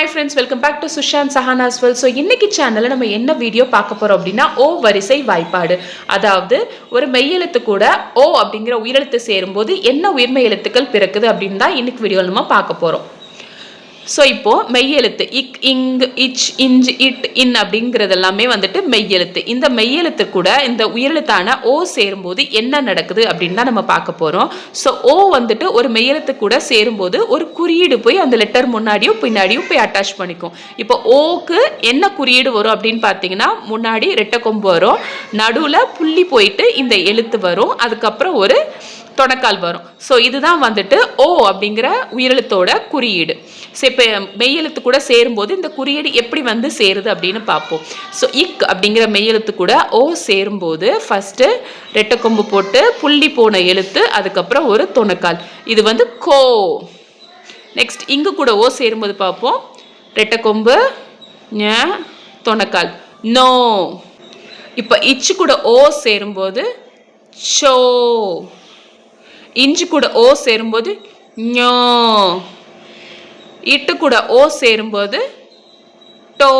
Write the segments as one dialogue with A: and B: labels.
A: Hi friends welcome back to Sushant Sahana's well so இன்னைக்கு சேனலில் நம்ம என்ன வீடியோ பார்க்க போகிறோம் அப்படின்னா ஓ வரிசை வாய்ப்பாடு. அதாவது ஒரு மெய்யெழுத்து கூட ஓ அப்படிங்கிற உயிரெழுத்து சேரும்போது என்ன உயிர்மை எழுத்துக்கள் பிறக்குது அப்படின்னு தான் இன்னைக்கு வீடியோ நம்ம பார்க்க போகிறோம் ஸோ இப்போது மெய்யெழுத்து இக் இங் இச் இஞ்ச் இட் இன் அப்படிங்கிறது எல்லாமே வந்துட்டு மெய்யெழுத்து. இந்த மெய்யெழுத்து கூட இந்த உயிரெழுத்தான ஓ சேரும்போது என்ன நடக்குது அப்படின்னு தான் நம்ம பார்க்க போகிறோம் ஸோ ஓ வந்துட்டு ஒரு மெய்யெழுத்து கூட சேரும்போது ஒரு குறியீடு போய் அந்த லெட்டர் முன்னாடியும் பின்னாடியும் போய் அட்டாச் பண்ணிக்கும். இப்போ ஓக்கு என்ன குறியீடு வரும் அப்படின்னு பார்த்தீங்கன்னா முன்னாடி ரெட்டை கொம்பு வரும். நடுவில் புள்ளி போயிட்டு இந்த எழுத்து வரும். அதுக்கப்புறம் ஒரு தொடக்கால் வரும். ஸோ இதுதான் வந்துட்டு ஓ அப்படிங்கிற உயிரெழுத்தோட குறியீடு. ஸோ இப்போ மெய்யெழுத்து கூட சேரும்போது இந்த குறியீடு எப்படி வந்து சேருது அப்படின்னு பார்ப்போம். ஸோ இக் அப்படிங்கிற மெய்யெழுத்து கூட ஓ சேரும்போது ஃபஸ்ட்டு ரெட்டைக்கொம்பு போட்டு புள்ளி போன எழுத்து அதுக்கப்புறம் ஒரு தொணக்கால். இது வந்து கோ. நெக்ஸ்ட் இங்கு கூட ஓ சேரும்போது பார்ப்போம். ரெட்டைக்கொம்பு ஞ தொணக்கால். நோ. இப்போ இச்சு கூட ஓ சேரும்போது ஷோ இஞ்சு கூட ஓ சேரும்போது ஞோ. இட்டு கூட ஓ சேரும்போது டோ.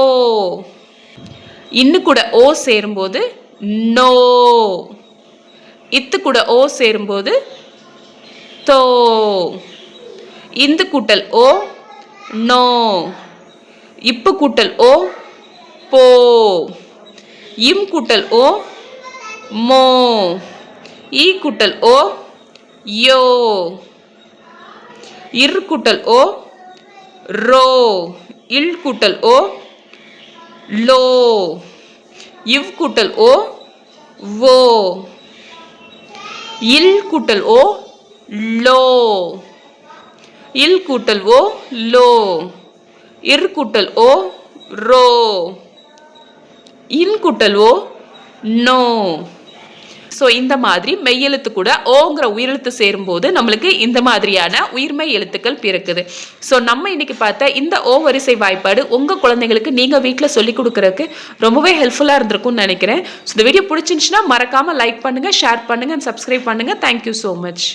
A: இன்னு கூட ஓ சேரும்போது நோ. இத்து கூட ஓ சேரும்போது தோ. இந்து கூட்டல் ஓ நோ. இப்பு கூட்டல் ஓ போ. இம் கூட்டல் ஓ மோ. ஈ கூட்டல் ஓ யோ. இர் கூட்டல் ஓ ரோ. இல் கூட்டல் ஓ லோ. இவ் கூட்டல் ஓ ஓ இல் கூட்டல் ஓ லோ. இல் கூட்டல் ஓ லோ. இர் கூட்டல் ஓ ரோ. இல் கூட்டல் ஓ நோ. ஸோ இந்த மாதிரி மெய்யெழுத்து கூட ஓங்கிற உயிரெழுத்து சேரும்போது நம்மளுக்கு இந்த மாதிரியான உயிர்மெய் எழுத்துக்கள் பிறக்குது. ஸோ நம்ம இன்னைக்கு பார்த்த இந்த ஓ வரிசை வாய்ப்பாடு உங்கள் குழந்தைங்களுக்கு நீங்கள் வீட்டில் சொல்லிக் கொடுக்குறதுக்கு ரொம்பவே ஹெல்ப்ஃபுல்லாக இருந்திருக்கும்னு நினைக்கிறேன். ஸோ இந்த வீடியோ பிடிச்சிருந்துச்சுன்னா மறக்காமல் லைக் பண்ணுங்கள் ஷேர் பண்ணுங்கள் சப்ஸ்கிரைப் பண்ணுங்கள் தேங்க்யூ ஸோ மச்